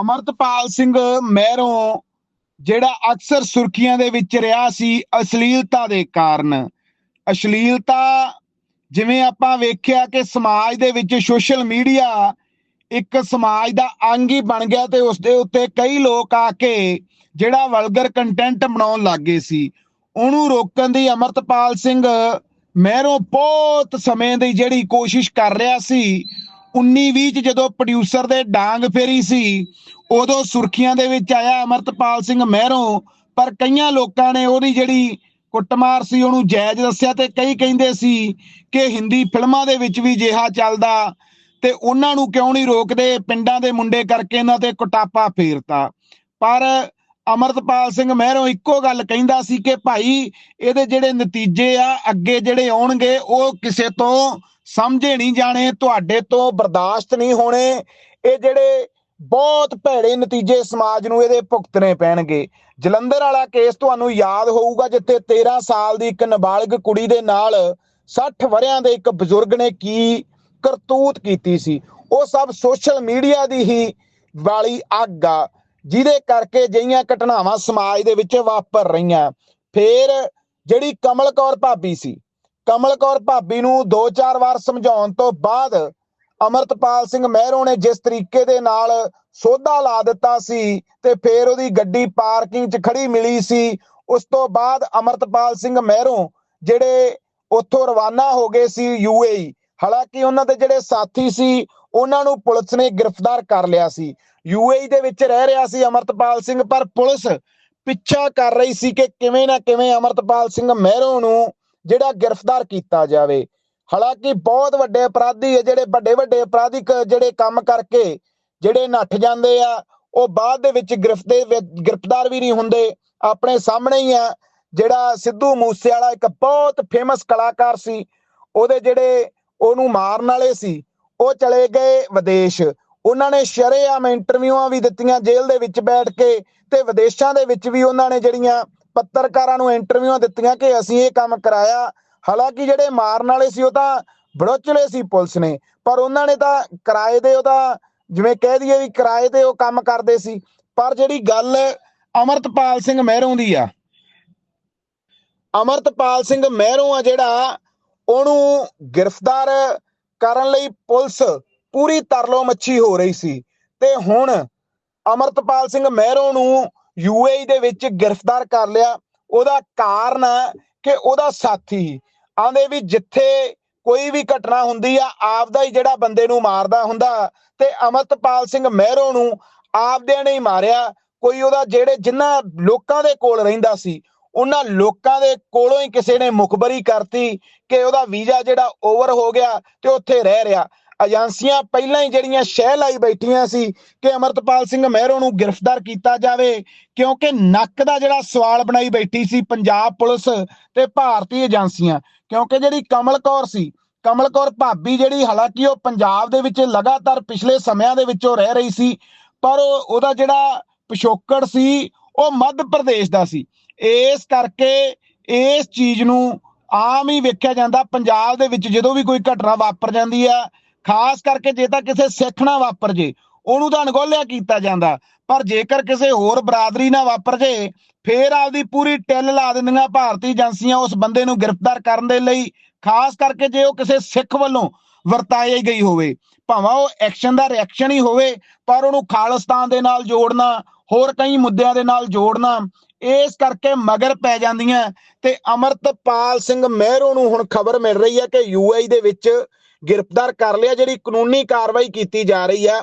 ਅਮਰਤਪਾਲ ਸਿੰਘ ਮਹਿਰੋਂ, ਜਿਹੜਾ ਅਕਸਰ ਸੁਰਖੀਆਂ ਦੇ ਵਿੱਚ ਰਿਹਾ ਸੀ ਅਸ਼ਲੀਲਤਾ ਦੇ ਕਾਰਨ। ਅਸ਼ਲੀਲਤਾ, ਜਿਵੇਂ ਆਪਾਂ ਵੇਖਿਆ ਕਿ ਸਮਾਜ ਦੇ ਵਿੱਚ ਸੋਸ਼ਲ ਮੀਡੀਆ ਇੱਕ ਸਮਾਜ ਦਾ ਅੰਗ ਹੀ ਬਣ ਗਿਆ ਤੇ ਉਸ ਦੇ ਉੱਤੇ ਕਈ ਲੋਕ ਆ ਕੇ ਜਿਹੜਾ ਵਲਗਰ ਕੰਟੈਂਟ ਬਣਾਉਣ ਲੱਗੇ ਸੀ। ਉਹਨੂੰ ਰੋਕਣ ਦੀ ਅਮਰਤਪਾਲ ਸਿੰਘ ਮਹਿਰੋਂ ਬਹੁਤ ਸਮੇਂ ਦੀ ਜਿਹੜੀ ਕੋਸ਼ਿਸ਼ ਕਰ ਰਿਹਾ ਸੀ 1920 ਚ ਜਦੋਂ ਪ੍ਰੋਡਿਊਸਰ ਦੇ ਡਾਂਗ ਫੇਰੀ ਸੀ, ਉਦੋਂ ਸੁਰਖੀਆਂ ਦੇ ਵਿੱਚ ਆਇਆ ਅਮਰਤਪਾਲ ਸਿੰਘ ਮਹਿਰੋਂ, ਪਰ ਕਈਆਂ ਲੋਕਾਂ ਨੇ ਉਹਦੀ ਜਿਹੜੀ ਕੁੱਟਮਾਰ ਸੀ, ਉਹਨੂੰ ਜਾਇਜ਼ ਦੱਸਿਆ ਤੇ ਕਈ ਕਹਿੰਦੇ ਸੀ ਕਿ ਹਿੰਦੀ ਫਿਲਮਾਂ ਦੇ ਵਿੱਚ ਵੀ ਜਿਹਾ ਚੱਲਦਾ ਤੇ ਉਹਨਾਂ ਨੂੰ ਕਿਉਂ ਨਹੀਂ ਰੋਕਦੇ, ਪਿੰਡਾਂ ਦੇ ਮੁੰਡੇ ਕਰਕੇ ਇਹਨਾਂ ਤੇ ਕੁਟਾਪਾ ਫੇਰਤਾ। ਪਰ ਅਮਰਤਪਾਲ ਸਿੰਘ ਮਹਿਰੋਂ ਇੱਕੋ ਗੱਲ ਕਹਿੰਦਾ ਸੀ ਕਿ ਭਾਈ, ਇਹਦੇ ਜਿਹੜੇ ਨਤੀਜੇ ਆ, ਅੱਗੇ ਜਿਹੜੇ ਆਉਣਗੇ, ਉਹ ਕਿਸੇ ਤੋਂ ਸਮਝੇ ਨਹੀਂ ਜਾਣੇ, ਤੁਹਾਡੇ ਤੋਂ ਬਰਦਾਸ਼ਤ ਨਹੀਂ ਹੋਣੇ। ਇਹ ਜਿਹੜੇ ਬਹੁਤ ਭੈੜੇ ਨਤੀਜੇ ਸਮਾਜ ਨੂੰ ਇਹਦੇ ਭੁਗਤਣੇ ਪੈਣਗੇ। ਜਲੰਧਰ ਵਾਲਾ ਕੇਸ ਤੁਹਾਨੂੰ ਯਾਦ ਹੋਊਗਾ, ਜਿੱਥੇ 13 ਸਾਲ ਦੀ ਇੱਕ ਨਾਬਾਲਗ ਕੁੜੀ ਦੇ ਨਾਲ 60 ਵਰਿਆਂ ਦੇ ਇੱਕ ਬਜ਼ੁਰਗ ਨੇ ਕੀ ਕਰਤੂਤ ਕੀਤੀ ਸੀ। ਉਹ ਸਭ ਸੋਸ਼ਲ ਮੀਡੀਆ ਦੀ ਹੀ ਵਾਲੀ ਅੱਗ ਆ, ਜਿਹਦੇ ਕਰਕੇ ਜਿਹੀਆਂ ਘਟਨਾਵਾਂ ਸਮਾਜ ਦੇ ਵਿੱਚ ਵਾਪਰ ਰਹੀਆਂ। ਫੇਰ ਜਿਹੜੀ ਕਮਲ ਕੌਰ ਭਾਬੀ ਸੀ ਕਮਲ ਕੌਰ ਭਾਬੀ ਨੂੰ ਦੋ ਚਾਰ ਵਾਰ ਸਮਝਾਉਣ ਤੋਂ ਬਾਅਦ ਅਮਰਤਪਾਲ ਸਿੰਘ ਮਹਿਰੋਂ ਨੇ ਜਿਸ ਤਰੀਕੇ ਦੇ ਨਾਲ ਸੋਧਾ ਲਾ ਦਿੱਤਾ ਸੀ ਤੇ ਫੇਰ ਉਹਦੀ ਗੱਡੀ ਪਾਰਕਿੰਗ 'ਚ ਖੜੀ ਮਿਲੀ ਸੀ, ਉਸ ਤੋਂ ਬਾਅਦ ਅਮਰਤਪਾਲ ਸਿੰਘ ਮਹਿਰੋਂ ਜਿਹੜੇ ਉੱਥੋਂ ਰਵਾਨਾ ਹੋ ਗਏ ਸੀ ਯੂਏਈ ਹਾਲਾਂਕਿ ਉਹਨਾਂ ਦੇ ਜਿਹੜੇ ਸਾਥੀ ਸੀ, ਉਹਨਾਂ ਨੂੰ ਪੁਲਿਸ ਨੇ ਗ੍ਰਿਫਤਾਰ ਕਰ ਲਿਆ ਸੀ। ਯੂਏਈ ਦੇ ਵਿੱਚ ਰਹਿ ਰਿਹਾ ਸੀ ਅਮਰਤਪਾਲ ਸਿੰਘ, ਪਰ ਪੁਲਿਸ ਪਿੱਛਾ ਕਰ ਰਹੀ ਸੀ ਕਿ ਕਿਵੇਂ ਨਾ ਕਿਵੇਂ ਅਮਰਤਪਾਲ ਸਿੰਘ ਮਹਿਰੋਂ ਨੂੰ ਜਿਹੜਾ ਗ੍ਰਿਫਤਾਰ ਕੀਤਾ ਜਾਵੇ। ਹਾਲਾਂਕਿ ਬਹੁਤ ਵੱਡੇ ਅਪਰਾਧੀ ਹੈ ਜਿਹੜੇ ਵੱਡੇ ਵੱਡੇ ਅਪਰਾਧਿਕ ਜਿਹੜੇ ਕੰਮ ਕਰਕੇ ਜਿਹੜੇ ਨੱਠ ਜਾਂਦੇ ਆ, ਉਹ ਬਾਅਦ ਦੇ ਵਿੱਚ ਗ੍ਰਿਫਤੇ ਗ੍ਰਿਫਤਾਰ ਵੀ ਨਹੀਂ ਹੁੰਦੇ। ਆਪਣੇ ਸਾਹਮਣੇ ਹੀ ਆ, ਜਿਹੜਾ ਸਿੱਧੂ ਮੂਸੇ ਵਾਲਾ ਇੱਕ ਬਹੁਤ ਫੇਮਸ ਕਲਾਕਾਰ ਸੀ, ਉਹਦੇ ਜਿਹੜੇ ਉਹਨੂੰ ਮਾਰਨ ਵਾਲੇ ਸੀ, ਉਹ ਚਲੇ ਗਏ ਵਿਦੇਸ਼। ਉਹਨਾਂ ਨੇ ਸ਼ਰੇਆਮ ਇੰਟਰਵਿਊਆਂ ਵੀ ਦਿੱਤੀਆਂ ਜੇਲ੍ਹ ਦੇ ਵਿੱਚ ਬੈਠ ਕੇ ਤੇ ਵਿਦੇਸ਼ਾਂ ਦੇ ਵਿੱਚ ਵੀ ਉਹਨਾਂ ਨੇ ਜਿਹੜੀਆਂ ਪੱਤਰਕਾਰਾਂ ਨੂੰ ਇੰਟਰਵਿਊਆਂ ਦਿੱਤੀਆਂ ਕਿ ਅਸੀਂ ਇਹ ਕੰਮ ਕਰਾਇਆ। ਹਾਲਾਂਕਿ ਜਿਹੜੇ ਮਾਰਨ ਵਾਲੇ ਸੀ ਉਹ ਤਾਂ ਬੜੋਚਲੇ ਸੀ ਪੁਲਿਸ ਨੇ, ਪਰ ਉਹਨਾਂ ਨੇ ਤਾਂ ਕਿਰਾਏ ਦੇ ਉਹਦਾ ਜਿਵੇਂ ਕਹਿ ਦਈਏ ਵੀ ਕਿਰਾਏ ਤੇ ਉਹ ਕੰਮ ਕਰਦੇ ਸੀ। ਪਰ ਜਿਹੜੀ ਗੱਲ ਅਮਰਤਪਾਲ ਸਿੰਘ ਮਹਿਰੋਂ ਦੀ ਆ, ਅਮਰਤਪਾਲ ਸਿੰਘ ਮਹਿਰੋਂ ਆ ਜਿਹੜਾ, ਉਹਨੂੰ ਗ੍ਰਿਫਤਾਰ ਕਰਨ ਲਈ ਪੁਲਿਸ ਪੂਰੀ ਤਰਲੋ ਮੱਛੀ ਹੋ ਰਹੀ ਸੀ। ਤੇ ਹੁਣ ਅਮਰਤਪਾਲ ਸਿੰਘ ਮਹਿਰੋਂ ਨੂੰ ਯੂਏਈ ਦੇ ਵਿੱਚ ਗ੍ਰਿਫਤਾਰ ਕਰ ਲਿਆ। ਉਹਦਾ ਕਾਰਨ ਕਿ ਉਹਦਾ ਸਾਥੀ ਆਂਦੇ ਵੀ ਜਿੱਥੇ ਕੋਈ ਵੀ ਘਟਨਾ ਹੁੰਦੀ ਆ, ਆਪਦਾ ਹੀ ਜਿਹੜਾ ਬੰਦੇ ਨੂੰ ਮਾਰਦਾ ਹੁੰਦਾ ਤੇ ਅਮਰਤਪਾਲ ਸਿੰਘ ਮਹਿਰੋ ਨੂੰ ਆਪਦਿਆਂ ਨੇ ਹੀ ਮਾਰਿਆ। ਕੋਈ ਉਹਦਾ ਜਿਹੜੇ ਜਿੰਨਾ ਲੋਕਾਂ ਦੇ ਕੋਲ ਰਹਿੰਦਾ ਸੀ, ਉਹਨਾਂ ਲੋਕਾਂ ਦੇ ਕੋਲੋਂ ਹੀ ਕਿਸੇ ਨੇ ਮੁਖਬਰੀ ਕਰਤੀ ਕਿ ਉਹਦਾ ਵੀਜ਼ਾ ਜਿਹੜਾ ਓਵਰ ਹੋ ਗਿਆ ਤੇ ਉੱਥੇ ਰਹਿ ਰਿਹਾ। ਏਜੰਸੀਆਂ ਪਹਿਲਾਂ ਹੀ ਜਿਹੜੀਆਂ ਸ਼ਹਿ ਲਾਈ ਬੈਠੀਆਂ ਸੀ ਕਿ ਅਮਰਤਪਾਲ ਸਿੰਘ ਮਹਿਰੋ ਨੂੰ ਗ੍ਰਿਫਤਾਰ ਕੀਤਾ ਜਾਵੇ, ਕਿਉਂਕਿ ਨੱਕ ਦਾ ਜਿਹੜਾ ਸਵਾਲ ਬਣਾਈ ਬੈਠੀ ਸੀ ਪੰਜਾਬ ਪੁਲਿਸ ਤੇ ਭਾਰਤੀ ਏਜੰਸੀਆਂ, ਕਿਉਂਕਿ ਜਿਹੜੀ ਕਮਲ ਕੌਰ ਸੀ, ਕਮਲ ਕੌਰ ਭਾਬੀ ਜਿਹੜੀ ਹਾਲਾਂਕਿ ਉਹ ਪੰਜਾਬ ਦੇ ਵਿੱਚ ਲਗਾਤਾਰ ਪਿਛਲੇ ਸਮਿਆਂ ਦੇ ਵਿੱਚੋਂ ਰਹਿ ਰਹੀ ਸੀ, ਪਰ ਉਹਦਾ ਜਿਹੜਾ ਪਿਛੋਕੜ ਸੀ ਉਹ ਮੱਧ ਪ੍ਰਦੇਸ਼ ਦਾ ਸੀ। ਇਸ ਕਰਕੇ ਇਸ ਚੀਜ਼ ਨੂੰ ਆਮ ਹੀ ਵੇਖਿਆ ਜਾਂਦਾ, ਪੰਜਾਬ ਦੇ ਵਿੱਚ ਜਦੋਂ ਵੀ ਕੋਈ ਘਟਨਾ ਵਾਪਰ ਜਾਂਦੀ ਆ ਖਾਸ ਕਰਕੇ ਜੇ ਤਾਂ ਕਿਸੇ ਸਿੱਖ ਨਾਲ ਵਾਪਰ ਜੇ, ਉਹਨੂੰ ਤਾਂ ਅਣਗੋਲਿਆ ਕੀਤਾ ਜਾਂਦਾ। ਪਰ ਜੇਕਰ ਕਿਸੇ ਹੋਰ ਬਰਾਦਰੀ ਨਾਲ ਵਾਪਰ ਜੇ, ਫੇਰ ਆਪਦੀ ਪੂਰੀ ਟਿੱਲ ਲਾ ਦਿੰਦੀਆਂ ਭਾਰਤੀ ਏਜੰਸੀਆਂ ਉਸ ਬੰਦੇ ਨੂੰ ਗ੍ਰਿਫਤਾਰ ਕਰਨ ਦੇ ਲਈ, ਖਾਸ ਕਰਕੇ ਜੇ ਉਹ ਕਿਸੇ ਸਿੱਖ ਵੱਲੋਂ ਵਰਤਾਈ ਗਈ ਹੋਵੇ। ਭਾਵੇਂ ਉਹ ਐਕਸ਼ਨ ਦਾ ਰਿਐਕਸ਼ਨ ਹੀ ਹੋਵੇ, ਪਰ ਉਹਨੂੰ ਖਾਲਿਸਤਾਨ ਦੇ ਨਾਲ ਜੋੜਨਾ, ਹੋਰ ਕਈ ਮੁੱਦਿਆਂ ਦੇ ਨਾਲ ਜੋੜਨਾ, ਇਸ ਕਰਕੇ ਮਗਰ ਪੈ ਜਾਂਦੀਆਂ। ਤੇ ਅਮਰਤਪਾਲ ਸਿੰਘ ਮਹਿਰੋਂ ਨੂੰ ਹੁਣ ਖਬਰ ਮਿਲ ਰਹੀ ਹੈ ਕਿ ਯੂਏਈ ਦੇ ਵਿੱਚ ਗ੍ਰਿਫਤਾਰ ਕਰ ਲਿਆ, ਜਿਹੜੀ ਕਾਨੂੰਨੀ ਕਾਰਵਾਈ ਕੀਤੀ ਜਾ ਰਹੀ ਹੈ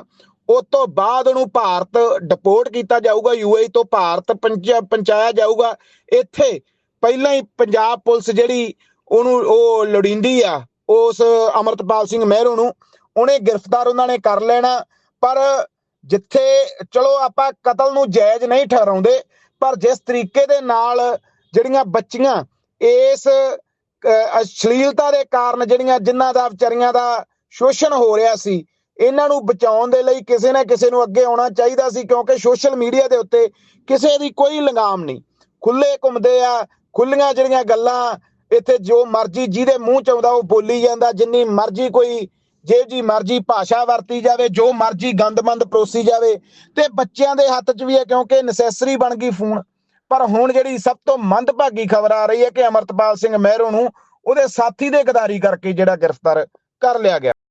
ਉਸ ਤੋਂ ਬਾਅਦ ਉਹਨੂੰ ਭਾਰਤ ਡਿਪੋਰਟ ਕੀਤਾ ਜਾਊਗਾ ਯੂਏਈ ਤੋਂ ਭਾਰਤ ਪਹੁੰਚਾਇਆ ਜਾਊਗਾ। ਇੱਥੇ ਪਹਿਲਾਂ ਹੀ ਪੰਜਾਬ ਪੁਲਿਸ ਜਿਹੜੀ ਉਹਨੂੰ, ਉਹ ਲੋੜੀਂਦੀ ਆ, ਉਸ ਅਮਰਤਪਾਲ ਸਿੰਘ ਮਹਿਰੂ ਨੂੰ, ਉਹਨੇ ਗ੍ਰਿਫਤਾਰ ਉਹਨਾਂ ਨੇ ਕਰ ਲੈਣਾ। ਪਰ ਜਿੱਥੇ, ਚਲੋ ਆਪਾਂ ਕਤਲ ਨੂੰ ਜਾਇਜ਼ ਨਹੀਂ ਠਹਿਰਾਉਂਦੇ, ਪਰ ਜਿਸ ਤਰੀਕੇ ਦੇ ਨਾਲ ਜਿਹੜੀਆਂ ਬੱਚੀਆਂ, ਇਸ ਅਸ਼ਲੀਲਤਾ ਦੇ ਕਾਰਨ ਜਿਹੜੀਆਂ ਜਿਨ੍ਹਾਂ ਦਾ ਵਿਚਾਰੀਆਂ ਦਾ ਸ਼ੋਸ਼ਣ ਹੋ ਰਿਹਾ ਸੀ, ਇਹਨਾਂ ਨੂੰ ਬਚਾਉਣ ਦੇ ਲਈ ਕਿਸੇ ਨਾ ਕਿਸੇ ਨੂੰ ਅੱਗੇ ਆਉਣਾ ਚਾਹੀਦਾ ਸੀ, ਕਿਉਂਕਿ ਸੋਸ਼ਲ ਮੀਡੀਆ ਦੇ ਉੱਤੇ ਕਿਸੇ ਦੀ ਕੋਈ ਲੰਗਾਮ ਨਹੀਂ। ਖੁੱਲੇ ਘੁੰਮਦੇ ਆ ਖੁੱਲੀਆਂ ਜਿਹੜੀਆਂ ਗੱਲਾਂ ਇੱਥੇ ਜੋ ਮਰਜ਼ੀ ਜਿਹਦੇ ਮੂੰਹ ਚ ਆਉਂਦਾ ਉਹ ਬੋਲੀ ਜਾਂਦਾ, ਜਿੰਨੀ ਮਰਜ਼ੀ ਕੋਈ ਜੇ ਜੀ ਮਰਜ਼ੀ ਭਾਸ਼ਾ ਵਰਤੀ ਜਾਵੇ, ਜੋ ਮਰਜ਼ੀ ਗੰਦਮੰਦ ਪਰੋਸੀ ਜਾਵੇ, ਤੇ ਬੱਚਿਆਂ ਦੇ ਹੱਥ 'ਚ ਵੀ ਹੈ ਕਿਉਂਕਿ ਨੈਸੈਸਰੀ ਬਣ ਗਈ ਫੋਨ ਪਰ ਹੁਣ ਜਿਹੜੀ ਸਭ ਤੋਂ ਮੰਦਭਾਗੀ ਖਬਰ ਆ ਰਹੀ ਹੈ ਕਿ ਅਮਰਤਪਾਲ ਸਿੰਘ ਮਹਿਰੋ ਨੂੰ ਉਹਦੇ ਸਾਥੀ ਦੇ ਗਦਾਰੀ ਕਰਕੇ ਜਿਹੜਾ ਗ੍ਰਿਫਤਾਰ ਕਰ ਲਿਆ ਗਿਆ।